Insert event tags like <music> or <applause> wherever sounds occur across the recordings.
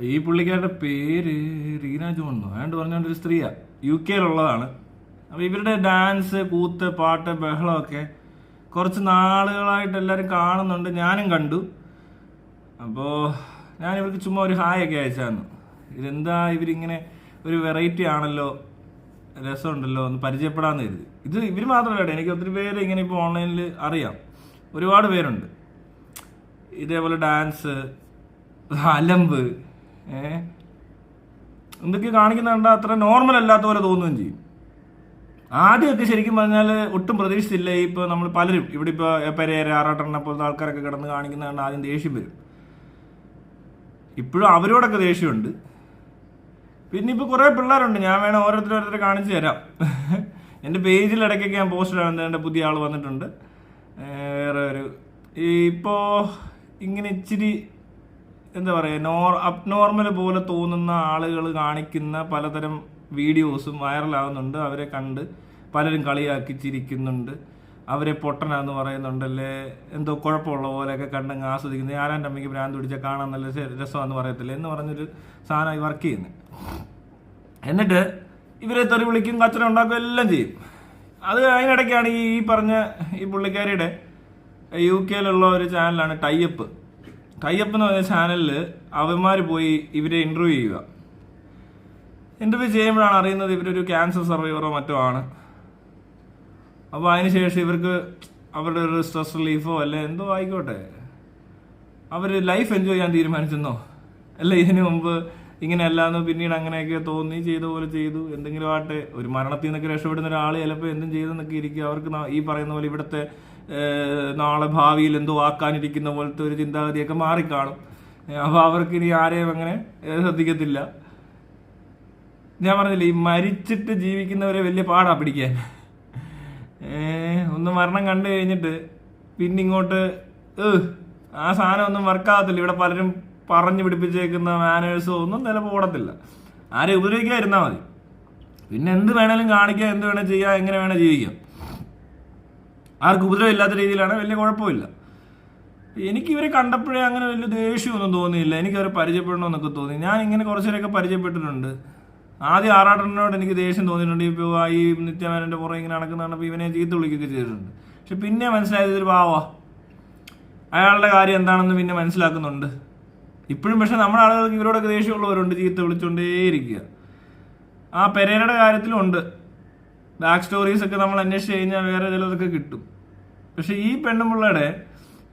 ഈ പുള്ളിക്കാരുടെ പേര് റീന ജോണെന്നോ അയാണ്ട് പറഞ്ഞ ഒരു സ്ത്രീയാ. യു കെയിലുള്ളതാണ്. അപ്പൊ ഇവരുടെ ഡാൻസ് കൂത്ത് പാട്ട് ബഹളമൊക്കെ കുറച്ച് നാളുകളായിട്ട് എല്ലാവരും കാണുന്നുണ്ട്. ഞാനും കണ്ടു. അപ്പോൾ ഞാൻ ഇവർക്ക് ചുമ്മാ ഒരു ഹായ് ഒക്കെ അയച്ചായിരുന്നു ഇതെന്താ ഇവരിങ്ങനെ ഒരു വെറൈറ്റി ആണല്ലോ രസമുണ്ടല്ലോ ഒന്ന് പരിചയപ്പെടാന്ന് കരുതി. ഇത് ഇവർ മാത്രമല്ല എനിക്ക് ഒത്തിരി പേര് ഇങ്ങനെ ഇപ്പോൾ ഓൺലൈനിൽ അറിയാം. ഒരുപാട് പേരുണ്ട്. ഇതേപോലെ ഡാൻസ് അലമ്പ് ഏ? എന്തൊക്കെ കാണിക്കുന്ന കണ്ടാൽ അത്ര നോർമൽ അല്ലാത്ത പോലെ തോന്നുകയും ചെയ്യും. ആദ്യമൊക്കെ ശരിക്കും പറഞ്ഞാൽ ഒട്ടും പ്രതീക്ഷിച്ചില്ല. ഇപ്പോൾ നമ്മൾ പലരും ഇവിടെ ഇപ്പോൾ പെരേര ആറാട്ടെണ്ണ പോലത്തെ ആൾക്കാരൊക്കെ കിടന്ന് കാണിക്കുന്ന കണ്ട് ആദ്യം ദേഷ്യം വരും. ഇപ്പോഴും അവരോടൊക്കെ ദേഷ്യമുണ്ട്. പിന്നെ ഇപ്പോൾ കുറേ പിള്ളേരുണ്ട്. ഞാൻ വേണം ഓരോരുത്തർ ഓരോരുത്തരെ കാണിച്ചു തരാം. എന്റെ പേജിൽ ഇടയ്ക്കൊക്കെ ഞാൻ പോസ്റ്റ് ഇടാൻ എന്റെ പുതിയ ആൾ വന്നിട്ടുണ്ട്. വേറെ ഒരു ഇപ്പോൾ ഇങ്ങനെ ഇച്ചിരി എന്താ പറയുക നോർ അബ്നോർമൽ പോലെ തോന്നുന്ന ആളുകൾ കാണിക്കുന്ന പലതരം വീഡിയോസും വൈറലാകുന്നുണ്ട്. അവരെ കണ്ട് പലരും കളിയാക്കി ചിരിക്കുന്നുണ്ട്. അവരെ പൊട്ടനാന്ന് പറയുന്നുണ്ടല്ലേ എന്തോ കുഴപ്പമുള്ള പോലെയൊക്കെ കണ്ടങ്ങ് ആസ്വദിക്കുന്നത് ആരാന്റെ അമ്മയ്ക്ക് ഭ്രാന്ത് പിടിച്ചാൽ കാണാൻ നല്ല രസ- രസമാണെന്ന് പറയത്തില്ല എന്ന് പറഞ്ഞൊരു സാധനമായി വർക്ക് ചെയ്യുന്നത് എന്നിട്ട് ഇവരെ തെറി വിളിക്കും കച്ചറ ഉണ്ടാക്കും എല്ലാം ചെയ്യും. അത് അതിനിടയ്ക്കാണ് ഈ പറഞ്ഞ ഈ പുള്ളിക്കാരിയുടെ യു കെയിലുള്ള ഒരു ചാനലാണ് ടൈപ്പ് ടൈപ്പ് എന്ന് പറഞ്ഞ ചാനലിൽ അവന്മാർ പോയി ഇവരെ ഇന്റർവ്യൂ ചെയ്യുക. ഇന്റർവ്യൂ ചെയ്യുമ്പോഴാണ് അറിയുന്നത് ഇവരൊരു ക്യാൻസർ സർവൈവറോ മറ്റോ ആണ്. അപ്പോൾ അതിനുശേഷം ഇവർക്ക് അവരുടെ ഒരു സ്ട്രെസ് റിലീഫോ അല്ലെ എന്തോ ആയിക്കോട്ടെ. അവർ ലൈഫ് എൻജോയ് ചെയ്യാൻ തീരുമാനിച്ചെന്നോ? അല്ല? ഇതിനു മുമ്പ് ഇങ്ങനെ അല്ലാന്ന് പിന്നീട് അങ്ങനെയൊക്കെ തോന്നി ചെയ്ത പോലെ ചെയ്തു. എന്തെങ്കിലും ആട്ടെ ഒരു മരണത്തിൽ നിന്നൊക്കെ രക്ഷപ്പെടുന്ന ഒരാൾ ചിലപ്പോൾ എന്തും ചെയ്തെന്നൊക്കെ ഇരിക്കുക അവർക്ക് ഈ പറയുന്ന പോലെ ഇവിടുത്തെ നാളെ ഭാവിയിൽ എന്തോ ആക്കാനിരിക്കുന്ന പോലത്തെ ഒരു ചിന്താഗതിയൊക്കെ മാറിക്കാണും. അപ്പോൾ അവർക്ക് ഇനി ആരെയും അങ്ങനെ ശ്രദ്ധിക്കത്തില്ല. ഞാൻ പറഞ്ഞില്ലേ ഈ മരിച്ചിട്ട് ജീവിക്കുന്നവരെ വലിയ പാടാ പിടിക്കാൻ. ഒന്ന് മരണം കണ്ടു കഴിഞ്ഞിട്ട് പിന്നെ ഇങ്ങോട്ട് ആ സാധനം ഒന്നും വർക്കാകത്തില്ല. ഇവിടെ പലരും പറഞ്ഞു പിടിപ്പിച്ചേക്കുന്ന മാനേഴ്സോ ഒന്നും ചിലപ്പോൾ ഓടത്തില്ല ആരെ ഉപദ്രവിക്കാതിരുന്നാൽ മതി. പിന്നെ എന്ത് വേണേലും കാണിക്കാം എന്ത് വേണേലും ചെയ്യാം എങ്ങനെ വേണേൽ ജീവിക്കാം. ആർക്കും ഉപദ്രവം ഇല്ലാത്ത രീതിയിലാണ് വലിയ കുഴപ്പമില്ല. എനിക്ക് ഇവരെ കണ്ടപ്പോഴേ അങ്ങനെ വലിയ ദേഷ്യമൊന്നും തോന്നിയില്ല. എനിക്ക് അവരെ പരിചയപ്പെടണമെന്നൊക്കെ തോന്നി. ഞാൻ ഇങ്ങനെ കുറച്ചുപേരൊക്കെ പരിചയപ്പെട്ടിട്ടുണ്ട്. ആദ്യം ആറാട്ടനോട് എനിക്ക് ദേഷ്യം തോന്നിയിട്ടുണ്ട്. ഇപ്പോൾ ഈ നിത്യമേനന്റെ പുറം ഇങ്ങനെ നടക്കുന്നതാണ് ഇവനെ ചീത്ത വിളിക്കുകയൊക്കെ ചെയ്തിട്ടുണ്ട്. പക്ഷെ പിന്നെ മനസ്സിലായത് ഇതൊരു പാവാ അയാളുടെ കാര്യം എന്താണെന്ന് പിന്നെ മനസ്സിലാക്കുന്നുണ്ട്. ഇപ്പോഴും പക്ഷെ നമ്മുടെ ആളുകൾക്ക് ഇവരോടൊക്കെ ദേഷ്യമുള്ളവരുണ്ട് ചീത്ത വിളിച്ചുകൊണ്ടേയിരിക്കുക ആ പെരേരയുടെ കാര്യത്തിലും ഉണ്ട്. ബാക്ക് സ്റ്റോറീസ് ഒക്കെ നമ്മൾ അന്വേഷിച്ച് കഴിഞ്ഞാൽ വേറെ ചിലതൊക്കെ കിട്ടും. പക്ഷെ ഈ പെണ്ണുമ്പിള്ളയുടെ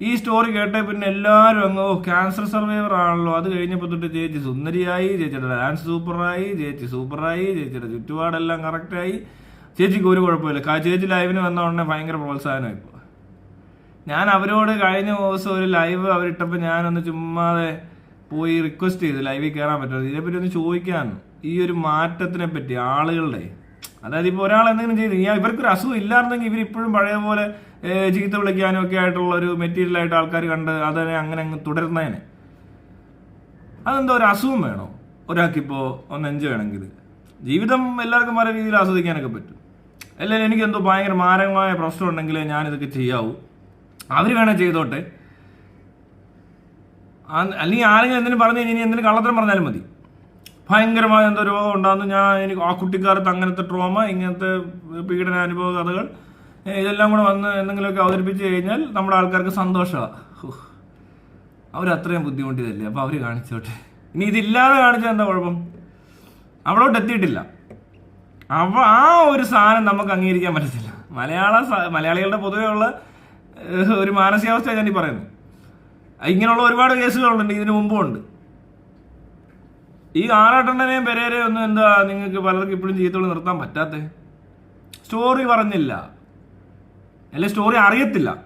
ഈ സ്റ്റോറി കേട്ടേ പിന്നെ എല്ലാവരും അങ്ങ് ഓ ക്യാൻസർ സർവൈവർ ആണല്ലോ. അത് കഴിഞ്ഞപ്പോൾ തൊട്ട് ചേച്ചി സുന്ദരിയായി ചേച്ചിയുടെ ഡാൻസ് സൂപ്പറായി ചേച്ചി സൂപ്പറായി ചേച്ചിയുടെ ചുറ്റുപാടെല്ലാം കറക്റ്റായി ചേച്ചിക്ക് ഒരു കുഴപ്പമില്ല. ചേച്ചി ലൈവിന് വന്ന ഉടനെ ഭയങ്കര പ്രോത്സാഹനമായി ഇപ്പോൾ ഞാൻ അവരോട് കഴിഞ്ഞ ദിവസം ഒരു ലൈവ് അവരിട്ടപ്പോൾ ഞാനൊന്ന് ചുമ്മാതെ പോയി റിക്വസ്റ്റ് ചെയ്ത്. ലൈവിൽ കയറാൻ പറ്റുമോ? ഇതിനെപ്പറ്റി ഒന്ന് ചോദിക്കാൻ ഈ ഒരു മാറ്റത്തിനെ പറ്റി ആളുകളുടെ അതായത് ഇപ്പോൾ ഒരാൾ എന്തെങ്കിലും ചെയ്തു ഇവർക്ക് ഇവർക്കൊരു അസുഖം ഇല്ലായിരുന്നെങ്കിൽ ഇവർ ഇപ്പോഴും പഴയ പോലെ ചീത്ത വിളിക്കാനും ഒക്കെ ആയിട്ടുള്ള ഒരു മെറ്റീരിയൽ ആയിട്ട് ആൾക്കാർ കണ്ട് അതിനെ അങ്ങനെ അങ്ങ് തുടരുന്നതിന് അതെന്തോ ഒരു അസുഖം വേണോ? ഒരാൾക്കിപ്പോൾ ഒന്ന് എൻജോയ് വേണമെങ്കിൽ. ജീവിതം എല്ലാവർക്കും പല രീതിയിൽ ആസ്വദിക്കാനൊക്കെ പറ്റും. അല്ലെങ്കിൽ എനിക്ക് എന്തോ ഭയങ്കര മാരകമായ പ്രശ്നം ഉണ്ടെങ്കിലേ ഞാനിതൊക്കെ ചെയ്യാവൂ. അവർ വേണേൽ ചെയ്തോട്ടെ. അല്ലെങ്കിൽ ആരെങ്കിലും എന്തിനും പറഞ്ഞു കഴിഞ്ഞാൽ ഇനി എന്തിനും കള്ളത്തരം പറഞ്ഞാലും മതി. ഭയങ്കരമായ എന്തോ രോഗം ഉണ്ടാകുന്നു. ഞാൻ എനിക്ക് ആ കുട്ടിക്കാലത്ത് അങ്ങനത്തെ ട്രോമ ഇങ്ങനത്തെ പീഡന അനുഭവ കഥകൾ ഇതെല്ലാം കൂടെ വന്ന് എന്തെങ്കിലുമൊക്കെ അവതരിപ്പിച്ച് കഴിഞ്ഞാൽ നമ്മുടെ ആൾക്കാർക്ക് സന്തോഷമാണ് അവർ അത്രയും ബുദ്ധിമുട്ടിയതല്ലേ? അപ്പോൾ അവർ കാണിച്ചോട്ടെ. ഇനി ഇതില്ലാതെ കാണിച്ചാൽ എന്താ കുഴപ്പം? അവിടോട്ട് എത്തിയിട്ടില്ല. അവ ആ ഒരു സാധനം നമുക്ക് അംഗീകരിക്കാൻ പറ്റത്തില്ല. മലയാള മലയാളികളുടെ പൊതുവേ ഉള്ള ഒരു മാനസികാവസ്ഥ ഞാൻ ഈ പറയുന്നത്. ഇങ്ങനെയുള്ള ഒരുപാട് കേസുകളുണ്ട് ഇതിനു മുമ്പും ഉണ്ട്. ഈ ആറാട്ടെണ്ണനെയും പെരേരെയും ഒന്നും എന്താ നിങ്ങൾക്ക് പലർക്കും ഇപ്പോഴും ജീവിതത്തോട് നിർത്താൻ പറ്റാത്ത? സ്റ്റോറി പറഞ്ഞില്ല. അല്ലെ സ്റ്റോറി അറിയത്തില്ല.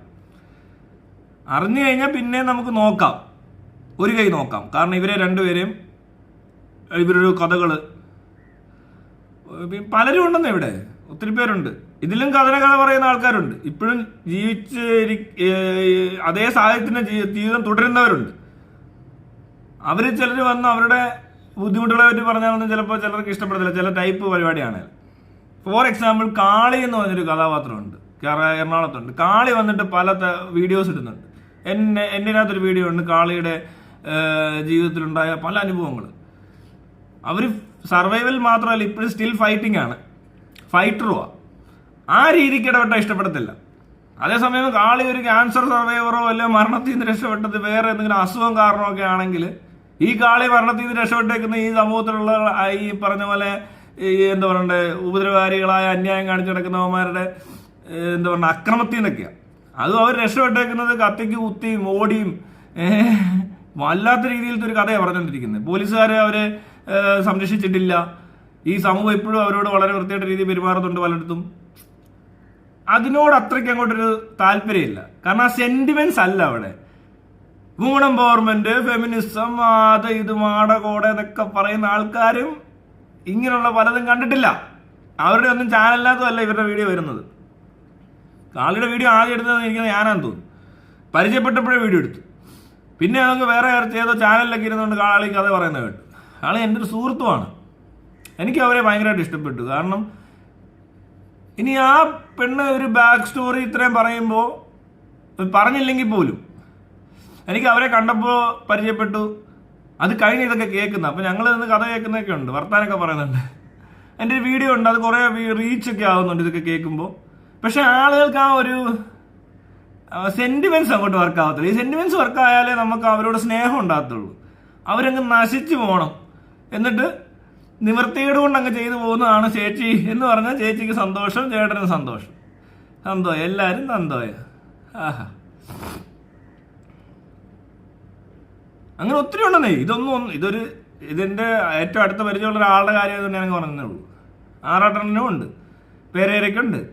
അറിഞ്ഞു കഴിഞ്ഞാൽ പിന്നെ നമുക്ക് നോക്കാം. ഒരു കൈ നോക്കാം. കാരണം ഇവരെ രണ്ടുപേരെയും ഇവരൊരു കഥകൾ പലരും ഉണ്ടെന്ന് ഇവിടെ. ഒത്തിരി പേരുണ്ട്. ഇതിലും കഥന കഥ പറയുന്ന ആൾക്കാരുണ്ട്. ഇപ്പോഴും ജീവിച്ച് അതേ സാഹചര്യത്തിന് ജീവിതം തുടരുന്നവരുണ്ട്. അവർ ചിലർ വന്ന് അവരുടെ ബുദ്ധിമുട്ടുകളെ പറ്റി പറഞ്ഞാലൊന്നും ചിലപ്പോൾ ചിലർക്ക് ഇഷ്ടപ്പെടത്തില്ല. ചില ടൈപ്പ് പരിപാടിയാണ്. ഫോർ എക്സാമ്പിൾ കാളി എന്ന് പറഞ്ഞൊരു കഥാപാത്രമുണ്ട്. എറണാകുളത്തുണ്ട്. കാളി വന്നിട്ട് പല വീഡിയോസ് ഇടുന്നുണ്ട്. എന്നെ എന്റെ അകത്തൊരു വീഡിയോ ഉണ്ട്. കാളിയുടെ ജീവിതത്തിലുണ്ടായ പല അനുഭവങ്ങൾ. അവർ സർവൈവൽ മാത്രമല്ല ഇപ്പോഴും സ്റ്റിൽ ഫൈറ്റിംഗ് ആണ്. ഫൈറ്ററുവാ ആ രീതിക്ക് ഇടപെട്ട ഇഷ്ടപ്പെടത്തില്ല. അതേസമയം കാളി ഒരു ക്യാൻസർ സർവൈവറോ അല്ലെ മരണത്തിൽ നിന്ന് രക്ഷപ്പെട്ടത് വേറെ എന്തെങ്കിലും അസുഖം കാരണമൊക്കെ ആണെങ്കിൽ ഈ കാളി മരണത്തിൽ നിന്ന് രക്ഷപ്പെട്ടേക്കുന്ന ഈ സമൂഹത്തിലുള്ള ഈ പറഞ്ഞ പോലെ ഈ എന്താ പറയണ്ടേ ഉപദ്രവകാരികളായ അന്യായം കാണിച്ചു നടക്കുന്നവന്മാരുടെ എന്താ പറയുക അക്രമത്തിൽ നിന്നൊക്കെയാണ് അതും അവർ രക്ഷപ്പെട്ടേക്കുന്നത് കത്തിക്ക് കുത്തിയും ഓടിയും വല്ലാത്ത രീതിയിലത്തെ ഒരു കഥയാണ് പറഞ്ഞുകൊണ്ടിരിക്കുന്നത്. പോലീസുകാരെ അവരെ സംരക്ഷിച്ചിട്ടില്ല. ഈ സമൂഹം ഇപ്പോഴും അവരോട് വളരെ വൃത്തിയായിട്ട് രീതിയിൽ പെരുമാറുന്നുണ്ട് പലയിടത്തും. അതിനോട് അത്രയ്ക്ക് അങ്ങോട്ടൊരു താല്പര്യമില്ല. കാരണം ആ സെന്റിമെന്റ്സ് അല്ല അവിടെ. വുമൺ ഫെമിനിസം അത് ഇത് മാടകോടെ എന്നൊക്കെ പറയുന്ന ആൾക്കാരും ഇങ്ങനെയുള്ള പലതും കണ്ടിട്ടില്ല. അവരുടെ ഒന്നും ചാനലിനകത്തുമല്ല ഇവരുടെ വീഡിയോ വരുന്നത്. കാളിയുടെ വീഡിയോ ആദ്യം എടുത്തതെന്ന് എനിക്ക് ഞാനാന്ന് തോന്നുന്നു. പരിചയപ്പെട്ടപ്പോഴേ വീഡിയോ എടുത്തു. പിന്നെ നമുക്ക് വേറെ ഏതോ ചാനലിലൊക്കെ ഇരുന്നുകൊണ്ട് കാളി കഥ പറയുന്നത് കേട്ടു. കാളി എന്റെ ഒരു സുഹൃത്തുമാണ് എനിക്ക് അവരെ ഭയങ്കരമായിട്ട് ഇഷ്ടപ്പെട്ടു. കാരണം ഇനി ആ പെണ്ണ് ഒരു ബാക്ക് സ്റ്റോറി ഇത്രയും പറയുമ്പോൾ പറഞ്ഞില്ലെങ്കിൽ പോലും എനിക്ക് അവരെ കണ്ടപ്പോൾ പരിചയപ്പെട്ടു. അത് കഴിഞ്ഞ് ഇതൊക്കെ കേൾക്കുന്ന. അപ്പം ഞങ്ങൾ നിന്ന് കഥ കേൾക്കുന്നതൊക്കെ ഉണ്ട്. വർത്താനൊക്കെ പറയുന്നുണ്ട്. എന്റെ ഒരു വീഡിയോ ഉണ്ട്. അത് കുറേ റീച്ച് ഒക്കെ ആവുന്നുണ്ട് ഇതൊക്കെ കേൾക്കുമ്പോൾ പക്ഷെ ആളുകൾക്ക് ആ ഒരു സെന്റിമെന്റ്സ് അങ്ങോട്ട് വർക്ക് ആവത്തില്ല. ഈ സെന്റിമെന്റ്സ് വർക്ക് ആയാലേ നമുക്ക് അവരോട് സ്നേഹം ഉണ്ടാകത്തുള്ളൂ. അവരങ്ങ് നശിച്ചു പോകണം എന്നിട്ട് നിവൃത്തിയോട് കൊണ്ട് അങ്ങ് ചെയ്തു പോകുന്നതാണ് ചേച്ചി എന്ന് പറഞ്ഞാൽ ചേച്ചിക്ക് സന്തോഷം ചേട്ടന് സന്തോഷം. സന്തോഷം. എല്ലാവരും സന്തോഷം. ആഹാ. അങ്ങനെ ഒത്തിരി ഉണ്ടെന്നേ. ഇതൊന്നും ഇതൊരു ഇതിന്റെ ഏറ്റവും അടുത്ത പരിചയമുള്ള ഒരാളുടെ കാര്യം തന്നെ ഞാൻ പറഞ്ഞതേ ഉള്ളൂ. ആറാട്ടെണ്ണനും ഉണ്ട്. പേരേരയ്ക്ക് ഉണ്ട്.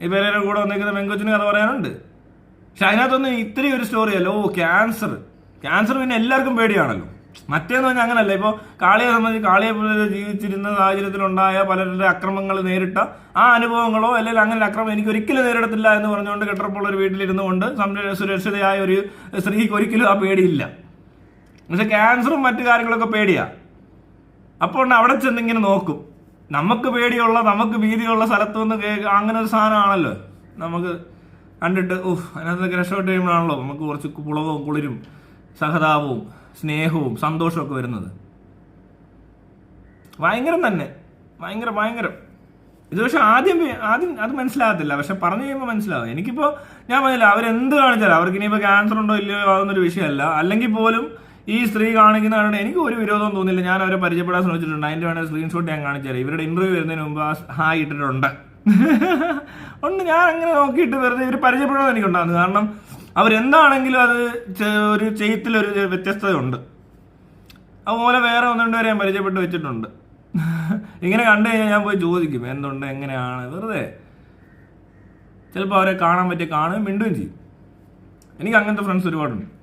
ഈ പേരേര കൂടെ വന്നിരിക്കുന്ന പെങ്കൊച്ചിന് കഥ പറയാനുണ്ട്. പക്ഷെ അതിനകത്തൊന്നും ഇത്രയും ഒരു സ്റ്റോറി അല്ല? ഓ ക്യാൻസർ ക്യാൻസർ പിന്നെ എല്ലാവർക്കും പേടിയാണല്ലോ. മറ്റേന്ന് പറഞ്ഞാൽ അങ്ങനല്ല. ഇപ്പോൾ കാളിയെ സംബന്ധിച്ച് കാളിയെ ജീവിച്ചിരുന്ന സാഹചര്യത്തിലുണ്ടായ പലരുടെ അക്രമങ്ങൾ നേരിട്ട ആ അനുഭവങ്ങളോ അല്ലെങ്കിൽ അങ്ങനെ അക്രമം എനിക്ക് ഒരിക്കലും നേരിടത്തില്ല എന്ന് പറഞ്ഞുകൊണ്ട് കെട്ടപ്പുള്ള ഒരു വീട്ടിലിരുന്നുകൊണ്ട് സംര- സുരക്ഷിതയായ ഒരു സ്ത്രീക്ക് ഒരിക്കലും ആ പേടിയില്ല. പക്ഷെ ക്യാൻസറും മറ്റു കാര്യങ്ങളൊക്കെ പേടിയാ. അപ്പോൾ അവിടെ ചെന്നിങ്ങനെ നോക്കും. നമുക്ക് പേടിയുള്ള നമുക്ക് ഭീതിയുള്ള സ്ഥലത്ത് നിന്ന് അങ്ങനെ ഒരു സാധനമാണല്ലോ. നമുക്ക് കണ്ടിട്ട് ഉഫ് അതിനകത്തൊക്കെ രക്ഷപ്പെട്ട് കഴിയുമ്പോഴാണല്ലോ നമുക്ക് കുറച്ച് പുളകവും കുളിരും സഹതാപവും സ്നേഹവും സന്തോഷവും ഒക്കെ വരുന്നത്. ഭയങ്കരം തന്നെ. ഭയങ്കര ഭയങ്കരം. ഇത് പക്ഷെ ആദ്യം ആദ്യം അത് മനസ്സിലാകത്തില്ല. പക്ഷെ പറഞ്ഞു കഴിയുമ്പോൾ മനസ്സിലാവും. എനിക്കിപ്പോൾ ഞാൻ പറഞ്ഞില്ല അവരെന്ത് കാണിച്ചാലും അവർക്ക് ഇനിയിപ്പോൾ ക്യാൻസർ ഉണ്ടോ ഇല്ലയോ അതൊന്നൊരു വിഷയമല്ല. അല്ലെങ്കിൽ പോലും ഈ സ്ത്രീ കാണിക്കുന്ന കാണിക്കുന്നതാണ് എനിക്ക് ഒരു വിരോധം തോന്നില്ല ഞാൻ അവരെ പരിചയപ്പെടാൻ ശ്രമിച്ചിട്ടുണ്ട്. അതിന്റെ വേണേൽ സ്ക്രീൻഷോട്ട് ഞാൻ കാണിച്ചുതരാം. ഇവരുടെ ഇന്റർവ്യൂ വരുന്നതിന് മുമ്പ് ആ ഹായ് ഇട്ടിട്ടുണ്ട്. <laughs> ഉണ്ട് ഞാൻ അങ്ങനെ നോക്കിയിട്ട് വെറുതെ ഇവർ പരിചയപ്പെടാൻ എനിക്കുണ്ടാകുന്നത് കാരണം അവരെന്താണെങ്കിലും അത് ഒരു ചെയ്യത്തിലൊരു വ്യത്യസ്തതയുണ്ട്. അതുപോലെ വേറെ ഒന്ന് വരെ ഞാൻ പരിചയപ്പെട്ട് വെച്ചിട്ടുണ്ട്. <laughs> ഇങ്ങനെ കണ്ടു കഴിഞ്ഞാൽ ഞാൻ പോയി ചോദിക്കും എന്തുണ്ട്? എങ്ങനെയാണ്? വെറുതെ. ചിലപ്പോൾ അവരെ കാണാൻ പറ്റിയ കാണുകയും മിണ്ടുകയും ചെയ്യും. എനിക്ക് അങ്ങനത്തെ ഫ്രണ്ട്സ് ഒരുപാടുണ്ട്.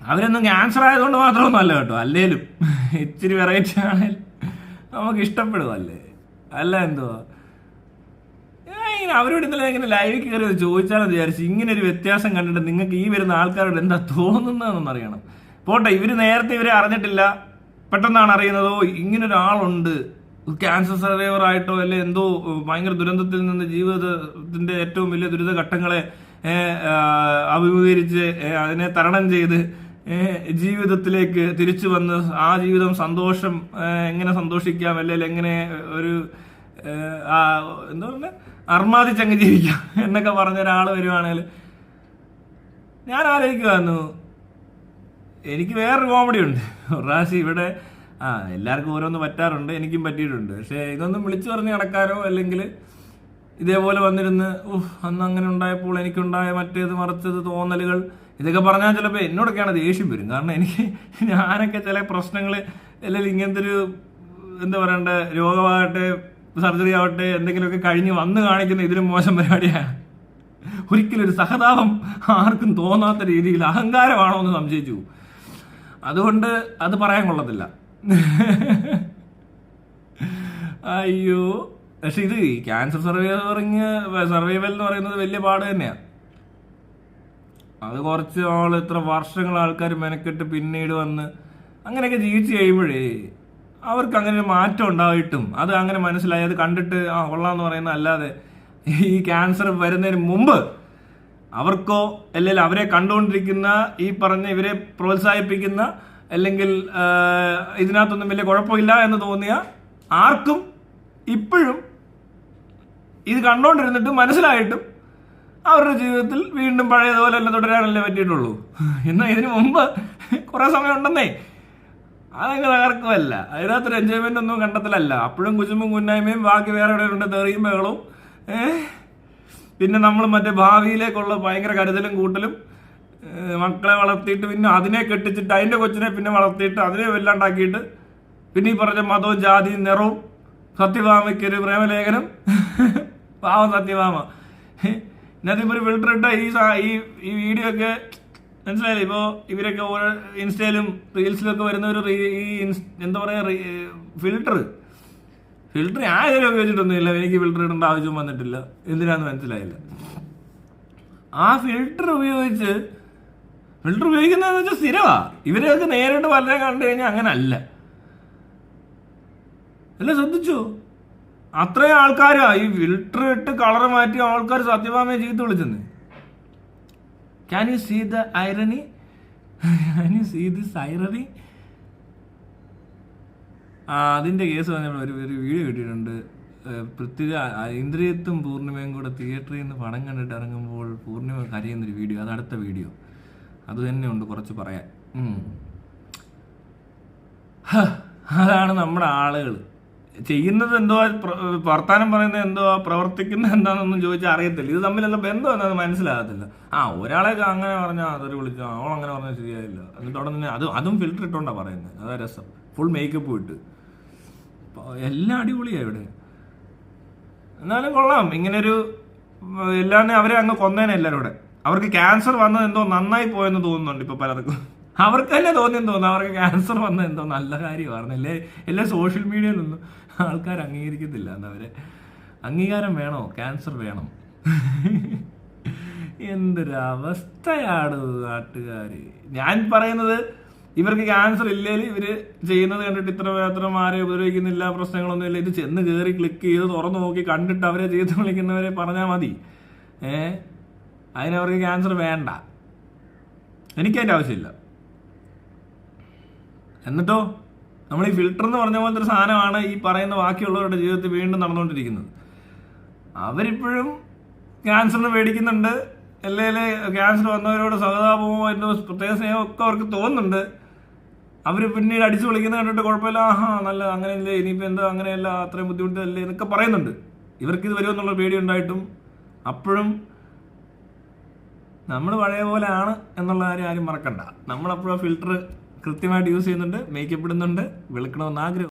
അവരൊന്നും ക്യാൻസർ ആയതുകൊണ്ട് മാത്രമൊന്നും അല്ല കേട്ടോ. അല്ലേലും ഇച്ചിരി വെറൈറ്റി ആണെങ്കിൽ നമുക്ക് ഇഷ്ടപ്പെടുമല്ലേ അല്ല എന്തോ? അവരോട് ഇന്നലെ ഇങ്ങനെ ലൈവ് കയറി ചോദിച്ചാലും വിചാരിച്ചു ഇങ്ങനെ ഒരു വ്യത്യാസം കണ്ടിട്ട് നിങ്ങൾക്ക് ഈ വരുന്ന ആൾക്കാരോട് എന്താ തോന്നുന്നതെന്നൊന്നും അറിയണം. പോട്ടെ ഇവർ നേരത്തെ ഇവരെ അറിഞ്ഞിട്ടില്ല. പെട്ടെന്നാണ് അറിയുന്നതോ ഇങ്ങനെ ഒരാളുണ്ട് ക്യാൻസർ സർവൈവർ ആയിട്ടോ അല്ലെ എന്തോ ഭയങ്കര ദുരന്തത്തിൽ നിന്ന് ജീവിതത്തിന്റെ ഏറ്റവും വലിയ ദുരിത ഘട്ടങ്ങളെ അഭിമുഖീകരിച്ച് അതിനെ തരണം ചെയ്ത് ജീവിതത്തിലേക്ക് തിരിച്ചു വന്ന് ആ ജീവിതം സന്തോഷം എങ്ങനെ സന്തോഷിക്കാം? അല്ലെങ്കിൽ എങ്ങനെ ഒരു എന്താ പറയുക അർമാദിച്ചങ്ങ് ജീവിക്കാം എന്നൊക്കെ പറഞ്ഞ ഒരാൾ വരുവാണെങ്കിൽ ഞാൻ ആലോചിക്കുവായിരുന്നു. എനിക്ക് വേറൊരു കോമഡി ഉണ്ട്. ഒരാശി ഇവിടെ ആ എല്ലാവർക്കും ഓരോന്ന് പറ്റാറുണ്ട് എനിക്കും പറ്റിയിട്ടുണ്ട്. പക്ഷേ ഇതൊന്നും വിളിച്ചു പറഞ്ഞ് നടക്കാനോ അല്ലെങ്കിൽ ഇതേപോലെ വന്നിരുന്ന് ഉഫ് അന്ന് അങ്ങനെ ഉണ്ടായപ്പോൾ എനിക്കുണ്ടായ മറ്റേത് മറിച്ചത് തോന്നലുകൾ ഇതൊക്കെ പറഞ്ഞാൽ ചിലപ്പോൾ എന്നോടൊക്കെയാണ് ദേഷ്യം വരും. കാരണം എനിക്ക് ഞാനൊക്കെ ചില പ്രശ്നങ്ങൾ അല്ലെങ്കിൽ ഇങ്ങനത്തെ ഒരു എന്താ പറയണ്ട രോഗമാകട്ടെ സർജറി ആവട്ടെ എന്തെങ്കിലുമൊക്കെ കഴിഞ്ഞ് വന്ന് കാണിക്കുന്ന ഇതിലും മോശം പരിപാടിയാണ് ഒരിക്കലും ഒരു സഹതാപം ആർക്കും തോന്നാത്ത രീതിയിൽ അഹങ്കാരമാണോ എന്ന് സംശയിച്ചു. അതുകൊണ്ട് അത് പറയാൻ കൊള്ളത്തില്ല. അയ്യോ. പക്ഷെ ഇത് ക്യാൻസർ സർവൈവറിങ് സർവൈവൽ എന്ന് പറയുന്നത് വലിയ പാട് തന്നെയാണ് അത് കുറച്ച് ആൾ ഇത്ര വർഷങ്ങൾ ആൾക്കാർ മെനക്കെട്ട് പിന്നീട് വന്ന് അങ്ങനെയൊക്കെ ജീവിച്ചു കഴിയുമ്പോഴേ അവർക്ക് അങ്ങനെ ഒരു മാറ്റം ഉണ്ടായിട്ടും അത് അങ്ങനെ മനസ്സിലായി. അത് കണ്ടിട്ട് ആ കൊള്ളാന്ന് പറയുന്ന അല്ലാതെ ഈ ക്യാൻസർ വരുന്നതിന് മുമ്പ് അവർക്കോ അല്ലെങ്കിൽ അവരെ കണ്ടുകൊണ്ടിരിക്കുന്ന ഈ പറഞ്ഞ ഇവരെ പ്രോത്സാഹിപ്പിക്കുന്ന അല്ലെങ്കിൽ ഇതിനകത്തൊന്നും വലിയ കുഴപ്പമില്ല എന്ന് തോന്നിയ ആർക്കും ഇപ്പോഴും ഇത് കണ്ടുകൊണ്ടിരുന്നിട്ടും മനസ്സിലായിട്ടും അവരുടെ ജീവിതത്തിൽ വീണ്ടും പഴയതുപോലെ എല്ലാം തുടരാനല്ലേ പറ്റിയിട്ടുള്ളൂ. എന്നാൽ ഇതിനു മുമ്പ് കുറെ സമയം ഉണ്ടെന്നേ. അതങ്ങ് തകർക്കുമല്ല അതിനകത്തൊരു എൻജോയ്മെന്റ് ഒന്നും കണ്ടെത്തലല്ല. അപ്പോഴും കുശുമ്പും കുന്നായ്മയും ബാക്കി വേറെ എവിടെയുണ്ട് തെറിയും ബഹളവും. പിന്നെ നമ്മൾ മറ്റേ ഭാവിയിലേക്കുള്ള ഭയങ്കര കരുതലും കൂട്ടലും മക്കളെ വളർത്തിയിട്ട് പിന്നെ അതിനെ കെട്ടിച്ചിട്ട് അതിന്റെ കൊച്ചിനെ പിന്നെ വളർത്തിയിട്ട് അതിനെ വല്ലാണ്ടാക്കിയിട്ട് പിന്നെ ഈ പറഞ്ഞ മതവും ജാതിയും നിറവും സത്യഭാമയ്ക്കൊരു പ്രേമലേഖനം. <laughs> പാവം സത്യഭാമ. ഇപ്പൊ ഒരു ഫിൽട്ടർ ഇട്ട ഈ ഈ വീഡിയോ ഒക്കെ മനസ്സിലായില്ലേ? ഇപ്പോ ഇവരൊക്കെ ഇൻസ്റ്റയിലും റീൽസിലും ഒക്കെ വരുന്ന ഒരു ഈ എന്താ പറയാ ഫിൽട്ടർ ഫിൽട്ടർ ഞാൻ ഇതുവരെ ഉപയോഗിച്ചിട്ടൊന്നുമില്ല എനിക്ക് ഫിൽട്ടർ ഇടേണ്ട ആവശ്യം വന്നിട്ടില്ല. എന്തിനാന്ന് മനസ്സിലായില്ല. ആ ഫിൽട്ടർ ഉപയോഗിച്ച് ഫിൽട്ടർ ഉപയോഗിക്കുന്നതെന്ന് വെച്ചാൽ സ്ഥിരമാ. ഇവരെയൊക്കെ നേരിട്ട് വളരെ കണ്ടു കഴിഞ്ഞാൽ അങ്ങനല്ല. എല്ലാം ശ്രദ്ധിച്ചു? അത്രയും ആൾക്കാരാ. ഈ ഫിൽട്ടർ ഇട്ട് കളർ മാറ്റി ആൾക്കാർ സത്യഭാമയെ ചീത്ത വിളിച്ചെന്ന്. Can you see the irony can you see this irony ആ അതിന്റെ കേസ് പറഞ്ഞപ്പോൾ ഒരു ഒരു വീഡിയോ കിട്ടിയിട്ടുണ്ട്. പൃഥ്വിക ഇന്ദ്രിയത്തും പൂർണിമയും കൂടെ തിയേറ്ററിൽ നിന്ന് പടം കണ്ടിട്ട് ഇറങ്ങുമ്പോൾ പൂർണിമ കരയുന്നൊരു വീഡിയോ അത് അടുത്ത വീഡിയോ അത് തന്നെ ഉണ്ട് കുറച്ച് പറയാൻ. അതാണ് നമ്മുടെ ആളുകൾ ചെയ്യുന്നത് എന്തോ വർത്താനം പറയുന്നത് എന്തോ പ്രവർത്തിക്കുന്നത് എന്താണെന്നൊന്നും ചോദിച്ചാൽ അറിയത്തില്ല. ഇത് തമ്മിലുള്ള ബന്ധം എന്താണെന്ന് മനസ്സിലാകത്തില്ല. ആ ഒരാളെ അങ്ങനെ പറഞ്ഞാൽ അതൊരു വിളിച്ചു അവൾ അങ്ങനെ പറഞ്ഞാൽ ശരിയായില്ല. എന്നിട്ട് അവിടെ അത് അതും ഫിൽറ്റർ ഇട്ടോണ്ടാ പറയുന്നത് അതാ രസം. ഫുൾ മേക്കപ്പ് ഇട്ട്. എല്ലാം അടിപൊളിയാണ് ഇവിടെ. എന്നാലും കൊള്ളാം. ഇങ്ങനൊരു എല്ലാവരും അവരെ അങ്ങ് കൊന്നേനെ എല്ലാവരും അവർക്ക് ക്യാൻസർ വന്നത് എന്തോ നന്നായി പോയെന്ന് തോന്നുന്നുണ്ട് ഇപ്പൊ പലർക്കും. അവർക്ക് തന്നെ തോന്നിയെന്ന് തോന്നുന്നു അവർക്ക് ക്യാൻസർ വന്നത് എന്തോ നല്ല കാര്യമാണ് അല്ലേ എല്ലാ സോഷ്യൽ മീഡിയയിലൊന്നും ആൾക്കാർ അംഗീകരിക്കത്തില്ല എന്നവരെ അംഗീകാരം വേണോ? ക്യാൻസർ വേണം. എന്തൊരവസ്ഥയാണ് നാട്ടുകാര്. ഞാൻ പറയുന്നത് ഇവർക്ക് ക്യാൻസർ ഇല്ലെങ്കിൽ ഇവർ ചെയ്യുന്നത് കണ്ടിട്ട് ഇത്ര മാത്രം ആരെ ഉപദ്രവിക്കുന്നില്ല പ്രശ്നങ്ങളൊന്നും ഇല്ല. ഇത് ചെന്ന് കയറി ക്ലിക്ക് ചെയ്ത് തുറന്നു നോക്കി കണ്ടിട്ട് അവരെ ചെയ്ത് വിളിക്കുന്നവരെ പറഞ്ഞാൽ മതി. ഏ? അതിനവർക്ക് ക്യാൻസർ വേണ്ട. എനിക്കതിന്റെ ആവശ്യമില്ല. എന്നിട്ടോ? നമ്മൾ ഈ ഫിൽട്ടർ എന്ന് പറഞ്ഞ പോലത്തെ ഒരു സാധനമാണ് ഈ പറയുന്ന ബാക്കിയുള്ളവരുടെ ജീവിതത്തിൽ വീണ്ടും നടന്നുകൊണ്ടിരിക്കുന്നത്. അവരിപ്പോഴും ക്യാൻസറിന് പേടിക്കുന്നുണ്ട്. അല്ലെങ്കിൽ ക്യാൻസർ വന്നവരോട് സഹതാപമോ എന്തോ പ്രത്യേക സ്നേഹമോ ഒക്കെ അവർക്ക് തോന്നുന്നുണ്ട്. അവർ പിന്നീട് അടിച്ചു വിളിക്കുന്ന കണ്ടിട്ട് കുഴപ്പമില്ല. ആഹാ നല്ല അങ്ങനെയല്ലേ? ഇനിയിപ്പോൾ എന്താ? അങ്ങനെയല്ല. അത്രയും ബുദ്ധിമുട്ടല്ലേ? എന്നൊക്കെ പറയുന്നുണ്ട്. ഇവർക്ക് ഇത് വരുമെന്നുള്ള പേടി ഉണ്ടായിട്ടും അപ്പോഴും നമ്മൾ പഴയ പോലെയാണ് എന്നുള്ള കാര്യം ആരും മറക്കണ്ട. നമ്മളപ്പോഴും ഫിൽറ്റർ കൃത്യമായിട്ട് യൂസ് ചെയ്യുന്നുണ്ട് മേക്കപ്പ് ഇടുന്നുണ്ട് വെളുക്കണമെന്ന് ആഗ്രഹം.